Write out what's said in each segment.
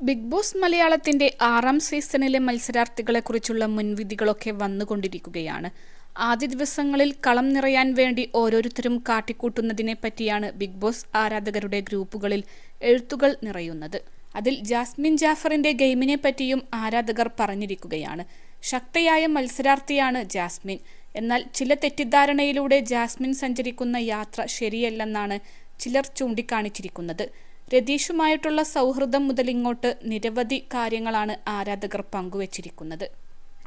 Big boss മലയാളത്തിന്റെ ആറാം സീസണിലെ മത്സരാർത്ഥികളെക്കുറിച്ചുള്ള മുൻവിധികളൊക്കെ വന്നുകൊണ്ടിരിക്കുകയാണ്. ആദ്യ ദിവസങ്ങളിൽ കളം നിറയാൻ വേണ്ടി ഓരോരുത്തരും കാട്ടിക്കൂട്ടുന്നതിനെ പറ്റിയാണ് ബിഗ് ബോസ് ആരാധകരുടെ ഗ്രൂപ്പുകളിൽ എഴുത്തുകൾ നിറയുന്നത്. അതിൽ ജാസ്മിൻ ജാഫറിന്റെ ഗെയിമിനെ പറ്റിയും ആരാധകർ പറഞ്ഞിരിക്കുകയാണ്. ശക്തയായ മത്സരാർത്ഥിയാണ് ജാസ്മിൻ. എന്നാൽ ചില തെറ്റിദ്ധാരണയിലൂടെ ജാസ്മിൻ സഞ്ചരിക്കുന്ന യാത്ര ശരിയല്ലെന്നാണ് ചിലർ ചൂണ്ടിക്കാണിച്ചിരിക്കുന്നത്. രതീഷുമായിട്ടുള്ള സൗഹൃദം മുതൽ മുതലിങ്ങോട്ട് നിരവധി കാര്യങ്ങളാണ് ആരാധകർ പങ്കുവച്ചിരിക്കുന്നത്.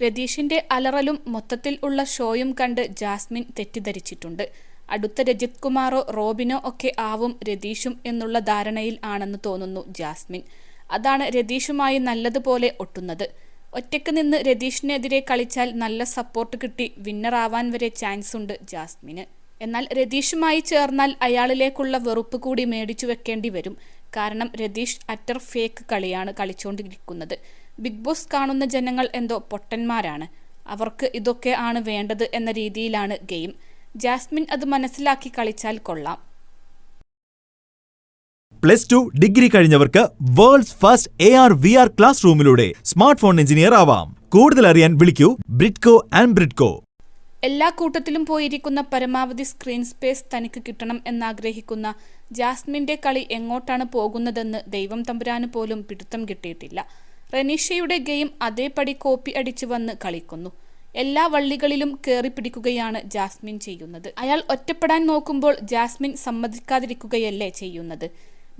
രതീഷിന്റെ അലറലും മൊത്തത്തിൽ ഉള്ള ഷോയും കണ്ട് ജാസ്മിൻ തെറ്റിദ്ധരിച്ചിട്ടുണ്ട്. അടുത്ത രജിത് കുമാറോ റോബിനോ ഒക്കെ ആവും രതീഷും എന്നുള്ള ധാരണയിൽ ആണെന്ന് തോന്നുന്നു ജാസ്മിൻ. അതാണ് രതീഷുമായി നല്ലതുപോലെ ഒട്ടുന്നത്. ഒറ്റയ്ക്ക് നിന്ന് രതീഷിനെതിരെ കളിച്ചാൽ നല്ല സപ്പോർട്ട് കിട്ടി വിന്നറാവാൻ വരെ ചാൻസ് ഉണ്ട് ജാസ്മിന്. എന്നാൽ രതീഷുമായി ചേർന്നാൽ അയാളിലേക്കുള്ള വെറുപ്പ് കൂടി മേടിച്ചു വെക്കേണ്ടി വരും. കാരണം രതീഷ് അറ്റർ ഫേക്ക് കളിയാണ് കളിച്ചുകൊണ്ടിരിക്കുന്നത് ബിഗ് ബോസ് കാണുന്ന ജനങ്ങൾ എന്തോ പൊട്ടന്മാരാണ്. അവർക്ക് ഇതൊക്കെ ആണ് വേണ്ടത് എന്ന രീതിയിലാണ് ഗെയിം. ജാസ്മിൻ അത് മനസ്സിലാക്കി കളിച്ചാൽ കൊള്ളാം. Plus two degree കഴിഞ്ഞവർക്ക് world's first A R V R class റൂമിലൂടെ smart phone engineer ആവാം. കൂടുതൽ അറിയാൻ വിളിക്കൂ. ബ്രിഡ്കോ ആൻഡ് ബ്രിഡ്കോ. എല്ലാ കൂട്ടത്തിലും പോയിരിക്കുന്ന പരമാവധി സ്ക്രീൻ സ്പേസ് തനിക്ക് കിട്ടണം എന്നാഗ്രഹിക്കുന്ന ജാസ്മിന്റെ കളി എങ്ങോട്ടാണ് പോകുന്നതെന്ന് ദൈവം തമ്പുരാന് പോലും പിടുത്തം കിട്ടിയിട്ടില്ല. റനീഷയുടെ ഗെയിം അതേപടി കോപ്പി അടിച്ചു വന്ന് കളിക്കുന്നു. എല്ലാ വള്ളികളിലും കയറിപ്പിടിക്കുകയാണ് ജാസ്മിൻ ചെയ്യുന്നത്. അയാൾ ഒറ്റപ്പെടാൻ നോക്കുമ്പോൾ ജാസ്മിൻ സമ്മതിക്കാതിരിക്കുകയല്ലേ ചെയ്യുന്നത്?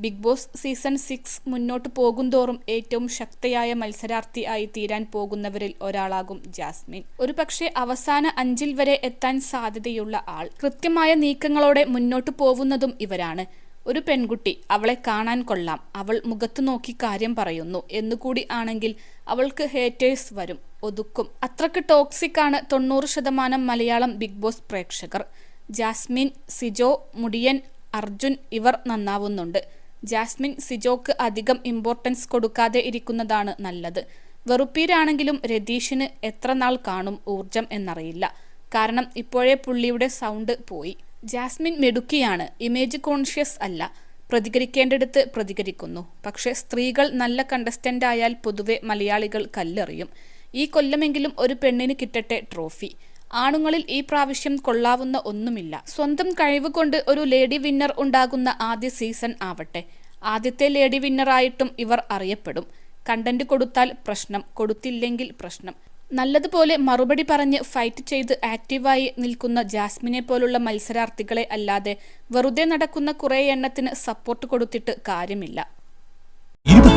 ബിഗ് ബോസ് സീസൺ സിക്സ് മുന്നോട്ട് പോകുന്തോറും ഏറ്റവും ശക്തയായ മത്സരാർത്ഥി ആയി തീരാൻ പോകുന്നവരിൽ ഒരാളാകും ജാസ്മിൻ. ഒരു പക്ഷേ അവസാന അഞ്ചിൽ വരെ എത്താൻ സാധ്യതയുള്ള ആൾ കൃത്യമായ നീക്കങ്ങളോടെ മുന്നോട്ട് പോകുന്നതും ഇവരാണ്. ഒരു പെൺകുട്ടി അവളെ കാണാൻ കൊള്ളാം. അവൾ മുഖത്തു നോക്കി കാര്യം പറയുന്നു എന്നുകൂടി ആണെങ്കിൽ അവൾക്ക് ഹേറ്റേഴ്സ് വരും ഒതുക്കും. അത്രയ്ക്ക് ടോക്സിക് ആണ് തൊണ്ണൂറ് ശതമാനം മലയാളം ബിഗ് ബോസ് പ്രേക്ഷകർ. ജാസ്മിൻ സിജോ മുടിയൻ അർജുൻ ഇവർ നന്നാവുന്നുണ്ട്. ജാസ്മിൻ സിജോക്ക് അധികം ഇമ്പോർട്ടൻസ് കൊടുക്കാതെ ഇരിക്കുന്നതാണ് നല്ലത്. വെറുപ്പീരാണെങ്കിലും രതീഷിന് എത്ര നാൾ കാണും ഊർജം എന്നറിയില്ല. കാരണം ഇപ്പോഴേ പുള്ളിയുടെ സൗണ്ട് പോയി. ജാസ്മിൻ മെടുക്കിയാണ് ഇമേജ് കോൺഷ്യസ് അല്ല. പ്രതികരിക്കേണ്ടടുത്ത് പ്രതികരിക്കുന്നു. പക്ഷേ സ്ത്രീകൾ നല്ല കണ്ടസ്റ്റന്റ് ആയാൽ പൊതുവെ മലയാളികൾ കല്ലെറിയും. ഈ കൊല്ലമെങ്കിലും ഒരു പെണ്ണിന് കിട്ടട്ടെ ട്രോഫി ആണുങ്ങളിൽ ഈ പ്രാവശ്യം കൊള്ളാവുന്ന ഒന്നുമില്ല. സ്വന്തം കഴിവ് കൊണ്ട് ഒരു ലേഡി വിന്നർ ഉണ്ടാകുന്ന ആദ്യ സീസൺ ആവട്ടെ. ആദ്യത്തെ ലേഡി വിന്നറായിട്ടും ഇവർ അറിയപ്പെടും. കണ്ടന്റ് കൊടുത്താൽ പ്രശ്നം കൊടുത്തില്ലെങ്കിൽ പ്രശ്നം. നല്ലതുപോലെ മറുപടി പറഞ്ഞ് ഫൈറ്റ് ചെയ്ത് ആക്റ്റീവായി നിൽക്കുന്ന ജാസ്മിനെ പോലുള്ള മത്സരാർത്ഥികളെ അല്ലാതെ വെറുതെ നടക്കുന്ന കുറേ എണ്ണത്തിന് സപ്പോർട്ട് കൊടുത്തിട്ട് കാര്യമില്ല.